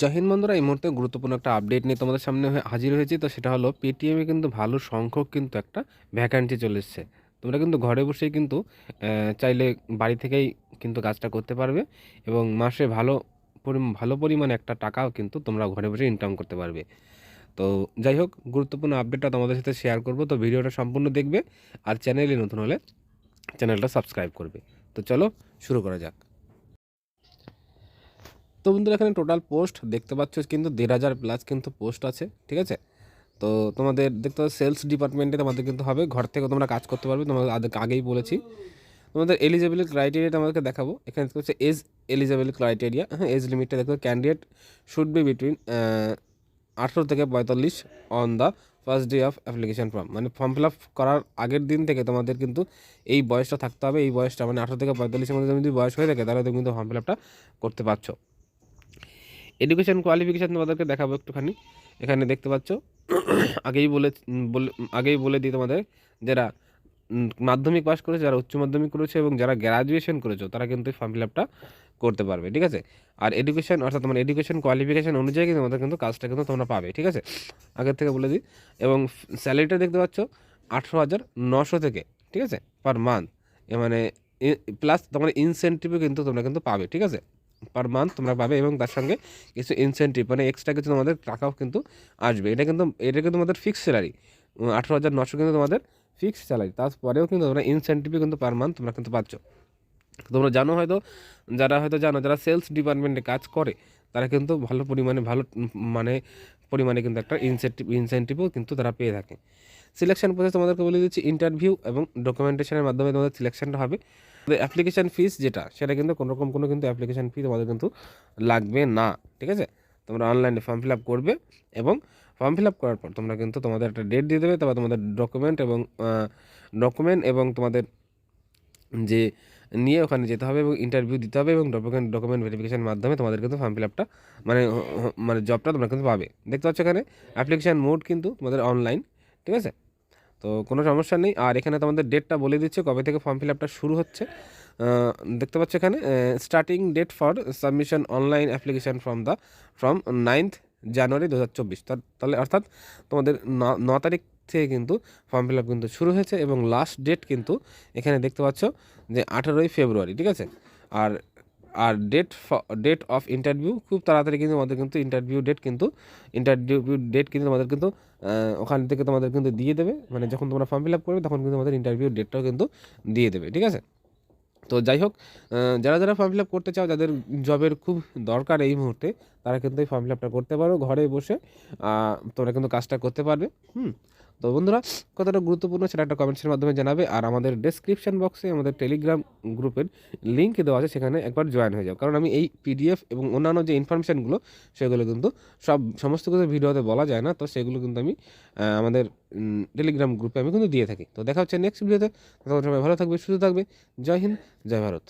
জয় হিন্দ বন্ধুরা, এই মুহূর্তে গুরুত্বপূর্ণ একটা আপডেট নিয়ে তোমাদের সামনে হাজির হয়েছি। তো সেটা হলো পেটিএমে কিন্তু ভালো সংখ্যক কিন্তু একটা ভ্যাকান্সি চলে এসছে। তোমরা কিন্তু ঘরে বসেই কিন্তু চাইলে বাড়ি থেকেই কিন্তু কাজটা করতে পারবে এবং মাসে ভালো ভালো পরিমাণে একটা টাকাও কিন্তু তোমরা ঘরে বসে ইনকাম করতে পারবে। তো যাই হোক, গুরুত্বপূর্ণ আপডেটটা তোমাদের সাথে শেয়ার করব। তো ভিডিওটা সম্পূর্ণ দেখবে আর চ্যানেলে নতুন হলে চ্যানেলটা সাবস্ক্রাইব করবে। তো চলো, শুরু করা যাক। তো বন্ধুরা, এখানে টোটাল পোস্ট দেখতে পাচ্ছ, কিন্তু দেড় হাজার প্লাস কিন্তু পোস্ট আছে, ঠিক আছে? তো তোমাদের দেখতে পাচ্ছ সেলস ডিপার্টমেন্টে তোমাদের কিন্তু হবে, ঘর থেকে তোমরা কাজ করতে পারবে, তোমাদের আগে- আগেই বলেছি। তোমাদের এলিজিবিলিটি ক্রাইটেরিয়া তোমাদেরকে দেখাবো, এখানে দেখতে হচ্ছে এজ এলিজিবিলিটি ক্রাইটেরিয়া হ্যাঁ এজ লিমিটটা দেখো ক্যান্ডিডেট শুড বি বিটুইন আঠেরো থেকে পঁয়তাল্লিশ on the first day of application form মানে ফর্ম ফিল আপ করার আগের দিন থেকে তোমাদের কিন্তু এই বয়সটা থাকতে হবে, এই বয়সটা মানে আঠেরো থেকে পঁয়তাল্লিশের মধ্যে যদি বয়স হয়ে থাকে, তাহলে তুমি কিন্তু ফর্ম ফিল আপটা করতে পারছ। এডুকেশন কোয়ালিফিকেশান তোমাদেরকে দেখাবো একটুখানি। এখানে দেখতে পাচ্ছ, আগেই বলে আগেই বলে দিই তোমাদের, যারা মাধ্যমিক পাস করেছে, যারা উচ্চ মাধ্যমিক করেছে এবং যারা গ্র্যাজুয়েশন করেছ, তারা কিন্তু ফর্ম ফিল আপটা করতে পারবে, ঠিক আছে? আর এডুকেশন অর্থাৎ তোমার এডুকেশন কোয়ালিফিকেশান অনুযায়ী কিন্তু তোমাদের কিন্তু কাজটা কিন্তু তোমরা পাবে, ঠিক আছে? আগের থেকে বলে দিই। এবং স্যালারিটা দেখতে পাচ্ছ, আঠেরো হাজার নশো থেকে, ঠিক আছে? পার মান্থ মানে প্লাস তোমার ইনসেন্টিভও কিন্তু তোমরা কিন্তু পাবে, ঠিক আছে? পার মান্থ তোমরা পাবে এবং তার সঙ্গে কিছু ইনসেন্টিভ মানে এক্সট্রা কিছু তোমাদের টাকাও কিন্তু আসবে। এটা কিন্তু এটা কিন্তু তোমাদের ফিক্সড স্যালারি আঠেরো হাজার নশো কিন্তু তোমাদের ফিক্সড স্যালারি তারপরেও কিন্তু তোমরা ইনসেন্টিভে কিন্তু পার মান্থ তোমরা কিন্তু পাচ্ছ। তোমরা জানো হয়তো, যারা হয়তো জানো, যারা সেলস ডিপার্টমেন্টে কাজ করে, তারা কিন্তু ভালো পরিমাণে, ভালো মানে পরিমাণে কিন্তু একটা ইনসেন্টিভ ইনসেন্টিভও কিন্তু তারা পেয়ে থাকে। সিলেকশন প্রসেস তোমাদেরকে বলে দিচ্ছি ইন্টারভিউ এবং ডকুমেন্টেশনের মাধ্যমে তোমাদের সিলেকশনটা হবে। অ্যাপ্লিকেশান ফিস যেটা, সেটা কিন্তু কোনো রকম কোনো কিন্তু অ্যাপ্লিকেশান ফি তোমাদের কিন্তু লাগবে না, ঠিক আছে? তোমরা অনলাইনে ফর্ম ফিল আপ করবে এবং ফর্ম ফিল আপ করার পর তোমরা কিন্তু তোমাদের একটা ডেট দিয়ে দেবে, তারপর তোমাদের ডকুমেন্ট এবং ডকুমেন্ট এবং তোমাদের যে নিয়ে ওখানে যেতে হবে এবং ইন্টারভিউ দিতে হবে এবং ডকুমেন্ট ডকুমেন্ট ভেরিফিকেশনের মাধ্যমে তোমাদের কিন্তু ফর্ম ফিল আপটা মানে মানে জবটা তোমরা কিন্তু পাবে। দেখতে পাচ্ছ এখানে অ্যাপ্লিকেশান মোড কিন্তু তোমাদের অনলাইন ঠিক আছে? তো কোনো সমস্যা নেই। আর এখানে তোমাদের ডেটটা বলে দিচ্ছে, কবে থেকে ফর্ম ফিল আপটা শুরু হচ্ছে। দেখতে পাচ্ছ এখানে starting date for submission online application from the from ninth January দু হাজার চব্বিশ। তাহলে অর্থাৎ তোমাদের ন- তারিখ থেকে কিন্তু ফর্ম ফিল আপ কিন্তু শুরু হয়েছে এবং লাস্ট ডেট কিন্তু এখানে দেখতে পাচ্ছ যে আঠেরোই ফেব্রুয়ারি, ঠিক আছে? আর আর ডেট ডেট অফ ইন্টারভিউ খুব তাড়াতাড়ি কিন্তু আমাদের কিন্তু ইন্টারভিউ ডেট কিন্তু ইন্টারভিউ ডেট কিন্তু তোমাদের কিন্তু ওখান থেকে তোমাদের কিন্তু দিয়ে দেবে। মানে যখন তোমরা ফর্ম ফিল আপ করবে তখন কিন্তু তোমাদের ইন্টারভিউ ডেটটাও কিন্তু দিয়ে দেবে, ঠিক আছে? তো যাই হোক যারা যারা ফর্ম ফিল আপ করতে চাও, যাদের জবের খুব দরকার এই মুহূর্তে, তারা কিন্তু এই ফর্ম ফিল আপটা করতে পারো ঘরে বসে তোমরা কিন্তু কাজটা করতে পারবে, হুম? তো বন্ধুরা, কতটা গুরুত্বপূর্ণ সেটা একটা কমেন্টসের মাধ্যমে জানাবে। আর আমাদের ডেসক্রিপশন বক্সে আমাদের টেলিগ্রাম গ্রুপের লিঙ্ক দেওয়া আছে, সেখানে একবার জয়েন হয়ে যাও। কারণ আমি এই পিডিএফ এবং অন্যান্য যে ইনফরমেশানগুলো সেগুলো কিন্তু সব সমস্ত কিছু ভিডিওতে বলা যায় না, তো সেগুলো কিন্তু আমি আমাদের টেলিগ্রাম গ্রুপে আমি কিন্তু দিয়ে থাকি। তো দেখা হচ্ছে নেক্সট ভিডিওতে তখন সবাই ভালো থাকবে, সুস্থ থাকবে। জয় হিন্দ, জয় ভারত।